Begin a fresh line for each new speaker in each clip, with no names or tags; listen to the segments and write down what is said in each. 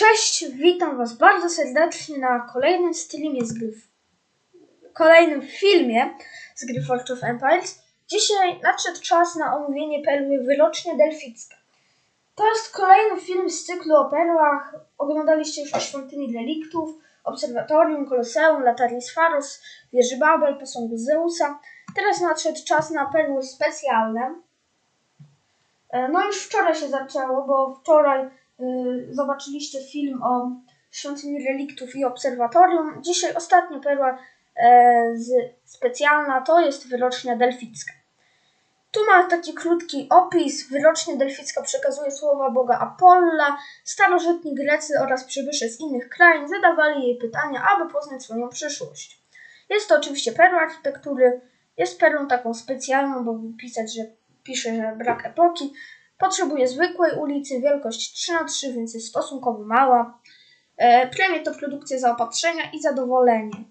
Cześć, witam Was bardzo serdecznie na kolejnym streamie z gry. Kolejnym filmie z gry Forge of Empires. Dzisiaj nadszedł czas na omówienie perły Wyrocznia Delficka. To jest kolejny film z cyklu o perłach. Oglądaliście już o Świątyni Reliktów, Obserwatorium, Koloseum, Lataris Pharos, Wieży Babel, Posągu Zeusa. Teraz nadszedł czas na perły specjalne. E, No już wczoraj się zaczęło, bo wczoraj zobaczyliście film o Świątyni Reliktów i Obserwatorium. Dzisiaj ostatnia perła e, z, specjalna to jest wyrocznia delficka. Tu ma taki krótki opis. Wyrocznia delficka przekazuje słowa boga Apolla. Starożytni Grecy oraz przybysze z innych krain zadawali jej pytania, aby poznać swoją przyszłość. Jest to oczywiście perła architektury. Jest perłą taką specjalną, bo pisać, że pisze, że brak epoki. Potrzebuje zwykłej ulicy, wielkość 3 na 3 więc jest stosunkowo mała. E, premie to produkcja zaopatrzenia i zadowolenie.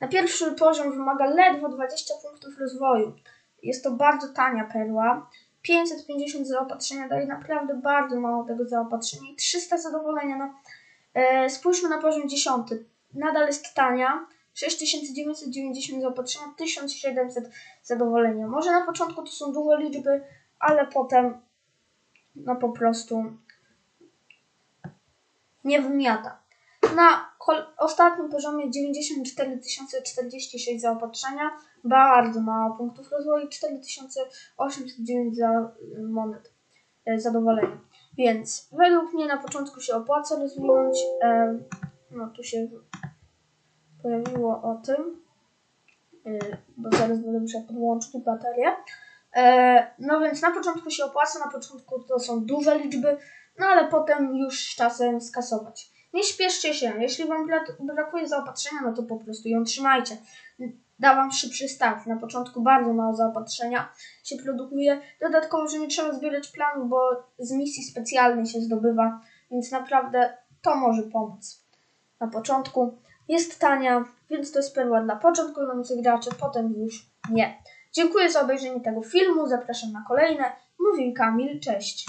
Na pierwszy poziom wymaga ledwo 20 punktów rozwoju. Jest to bardzo tania perła. 550 zaopatrzenia daje naprawdę bardzo mało tego zaopatrzenia i 300 zadowolenia. No, e, spójrzmy na poziom 10. Nadal jest tania. 6990 zaopatrzenia, 1700 zadowolenia. Może na początku to są duże liczby, ale potem no po prostu nie wymiata. Na ostatnim poziomie 94 046 zaopatrzenia, bardzo mało punktów rozwoju, 4809 za y, monet e, zadowolenia. Więc według mnie na początku się opłaca rozwinąć. No tu się pojawiło o tym, y, bo zaraz będę musiał podłączyć baterię. E, No więc na początku się opłaca, na początku to są duże liczby, no ale potem już z czasem skasować. Nie śpieszcie się, jeśli Wam bra- brakuje zaopatrzenia, no to po prostu ją trzymajcie. Da Wam szybszy start. Na początku bardzo mało zaopatrzenia się produkuje. Dodatkowo, że nie trzeba zbierać planów, bo z misji specjalnej się zdobywa, więc naprawdę to może pomóc. Na początku jest tania, więc to jest perła dla początkujących graczy, potem już nie. Dziękuję za obejrzenie tego filmu, zapraszam na kolejne. Mówił Kamil, cześć.